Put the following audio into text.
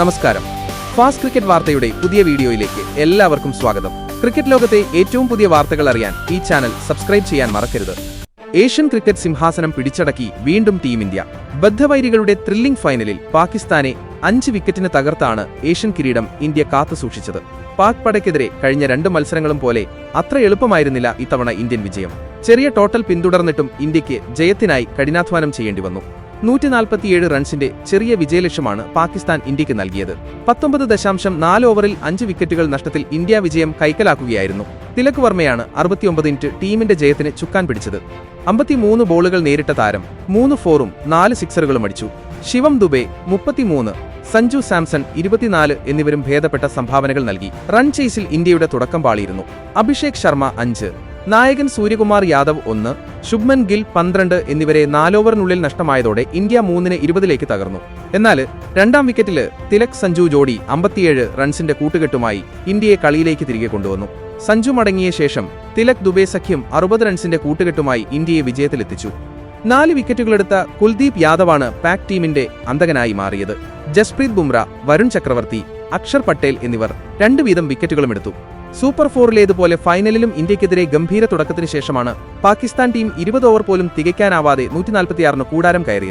നമസ്കാരം. Fast cricket വാർത്തയുടെ പുതിയ വീഡിയോയിലേക്ക് എല്ലാവർക്കും സ്വാഗതം. ക്രിക്കറ്റ് ലോകത്തെ ഏറ്റവും പുതിയ വാർത്തകൾ അറിയാൻ ഈ ചാനൽ സബ്സ്ക്രൈബ് ചെയ്യാൻ മറക്കരുത്. ഏഷ്യൻ ക്രിക്കറ്റ് സിംഹാസനം പിടിച്ചടക്കി വീണ്ടും ടീം ഇന്ത്യ. ബദ്ധവൈരികളുടെ ത്രില്ലിംഗ് ഫൈനലിൽ പാകിസ്ഥാനെ അഞ്ച് വിക്കറ്റിന് തകർത്താണ് ഏഷ്യൻ കിരീടം ഇന്ത്യ കാത്തുസൂക്ഷിച്ചത് പാക് പടയ്ക്കെതിരെ കഴിഞ്ഞ രണ്ട് മത്സരങ്ങളും പോലെ അത്ര എളുപ്പമായിരുന്നില്ല ഇത്തവണ ഇന്ത്യൻ വിജയം. ചെറിയ ടോട്ടൽ പിന്തുടർന്നിട്ടും ഇന്ത്യയ്ക്ക് ജയത്തിനായി കഠിനാധ്വാനം ചെയ്യേണ്ടി വന്നു. നൂറ്റി നാൽപ്പത്തിയേഴ് റൺസിന്റെ ചെറിയ വിജയലക്ഷ്യമാണ് പാകിസ്ഥാൻ ഇന്ത്യയ്ക്ക് നൽകിയത്. പത്തൊമ്പത് ദശാംശം നാല് ഓവറിൽ അഞ്ച് വിക്കറ്റുകൾ നഷ്ടത്തിൽ ഇന്ത്യ വിജയം കൈക്കലാക്കുകയായിരുന്നു. തിലക് വർമ്മയാണ് അറുപത്തിയൊമ്പത് ഇന്റ് ടീമിന്റെ ജയത്തിന് ചുക്കാൻ പിടിച്ചത്. അമ്പത്തിമൂന്ന് ബോളുകൾ നേരിട്ട താരം മൂന്ന് ഫോറും നാല് സിക്സറുകളും അടിച്ചു. ശിവം ദുബെ മുപ്പത്തിമൂന്ന് സഞ്ജു സാംസൺ ഇരുപത്തിനാല് എന്നിവരും ഭേദപ്പെട്ട സംഭാവനകൾ നൽകി. റൺ ചേസിൽ ഇന്ത്യയുടെ തുടക്കം പാളിയിരുന്നു. അഭിഷേക് ശർമ്മ അഞ്ച് നായകൻ സൂര്യകുമാർ യാദവ് ഒന്ന് ശുഭ്മൻ ഗിൽ പന്ത്രണ്ട് എന്നിവരെ നാലോവറിനുള്ളിൽ നഷ്ടമായതോടെ ഇന്ത്യ മൂന്നിന് ഇരുപതിലേക്ക് തകർന്നു. എന്നാൽ രണ്ടാം വിക്കറ്റിൽ തിലക് സഞ്ജു ജോഡി അമ്പത്തിയേഴ് റൺസിന്റെ കൂട്ടുകെട്ടുമായി ഇന്ത്യയെ കളിയിലേക്ക് തിരികെ കൊണ്ടുവന്നു. സഞ്ജു മടങ്ങിയ ശേഷം തിലക് ദുബെ സഖ്യം അറുപത് റൺസിന്റെ കൂട്ടുകെട്ടുമായി ഇന്ത്യയെ വിജയത്തിലെത്തിച്ചു. നാല് വിക്കറ്റുകളെടുത്ത കുൽദീപ് യാദവാണ് പാക് ടീമിന്റെ അന്തകനായി മാറിയത്. ജസ്പ്രീത് ബുംറ വരുൺ ചക്രവർത്തി അക്ഷർ പട്ടേൽ എന്നിവർ രണ്ടു വീതം വിക്കറ്റുകളും എടുത്തു. സൂപ്പർ ഫോറിലേതുപോലെ ഫൈനലിലും ഇന്ത്യക്കെതിരെ ഗംഭീര തുടക്കത്തിന് ശേഷമാണ് പാകിസ്ഥാൻ ടീം ഇരുപത് ഓവർ പോലും തികയ്ക്കാനാവാതെ നൂറ്റിനാൽപ്പത്തിയാറിന് കൂടാരം കയറിയത്.